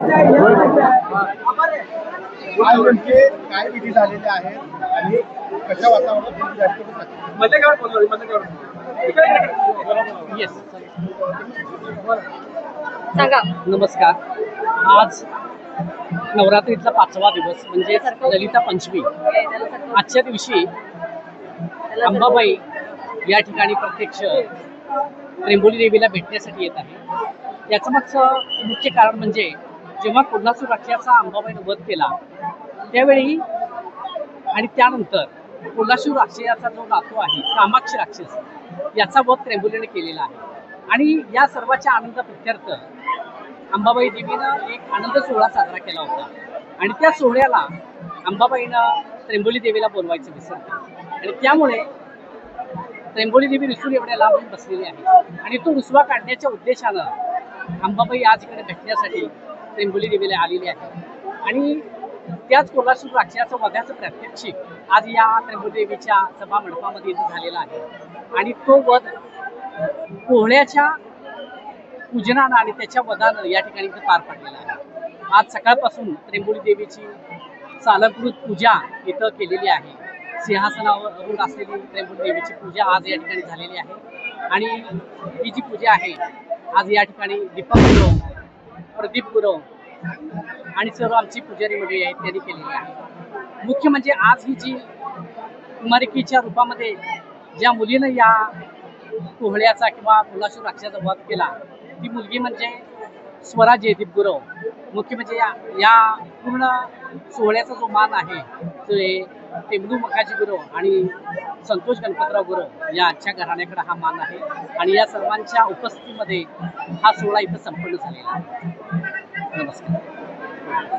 आज नेमके काय विधी झालेले आहेत आणि कशा वातावरणात तुम्ही राष्ट्रपती लागते? येस सांगा. नमस्कार. आज नवरात्रीतला पाचवा दिवस म्हणजे ललिता पंचमी. आजच्या दिवशी अंबाबाई या ठिकाणी प्रत्यक्ष त्र्यंबोली देवीला भेटण्यासाठी येत आहे. याचं मागचं मुख्य कारण म्हणजे जेव्हा कोल्हापूर राक्षाचा अंबाबाईनं वध केला त्यावेळी आणि त्यानंतर कोल्हापूर राक्षसाचा जो नातू आहे कामाक्षी राक्षस याचा वध त्रेंबुलीने केलेला आहे. आणि या सर्वाच्या आनंद प्रत्यर्थ अंबाबाई देवीनं एक आनंद सोहळा साजरा केला होता. आणि त्या सोहळ्याला अंबाबाईनं त्रेंबोली देवीला बोलवायचं विसरलं. आणि त्यामुळे त्रेंबोली देवी रुसून एवढ्या लांब बसलेली आहे. आणि तो रुसवा काढण्याच्या उद्देशानं अंबाबाई आज इकडे भेटण्यासाठी त्रिंबोली देवीला आलेली आहे. आणि त्याच कोल्हापूर राक्षाचं वधाचं प्रात्यक्षिक आज या त्रिंबोली देवीच्या सभा मंडपामध्ये इथं झालेला आहे. आणि तो वध पोहण्याच्या पूजनानं आणि त्याच्या वधानं या ठिकाणी इथं पार पडलेला आहे. आज सकाळपासून त्रिंबोली देवीची चालकृत पूजा इथं केलेली आहे. सिंहासनावर असलेली त्रिंबोली देवीची पूजा आज या ठिकाणी झालेली आहे. आणि ही जी पूजा आहे आज या ठिकाणी दीपक प्रदीप गुरव आणि सर्व आमची पुजारी मंडळी आहेत त्यांनी केलेली आहे. मुख्य म्हणजे आज ही जी कुमारिकेच्या रूपामध्ये ज्या मुलीनं या कोहळ्याचा किंवा कोल्हापूर राक्षाचा वध केला ती मुलगी म्हणजे स्वरा जयदीप गुरव. मुख्य म्हणजे या या पूर्ण सोहळ्याचा जो मान आहे ते टेंबू मकाजी गुरव आणि संतोष गणपतराव गुरव आजच्या घराण्याकडे हा मान आहे. आणि या सर्वांच्या उपस्थितीमध्ये हा सोहळा इथं संपन्न झालेला आहे. नमस्कार.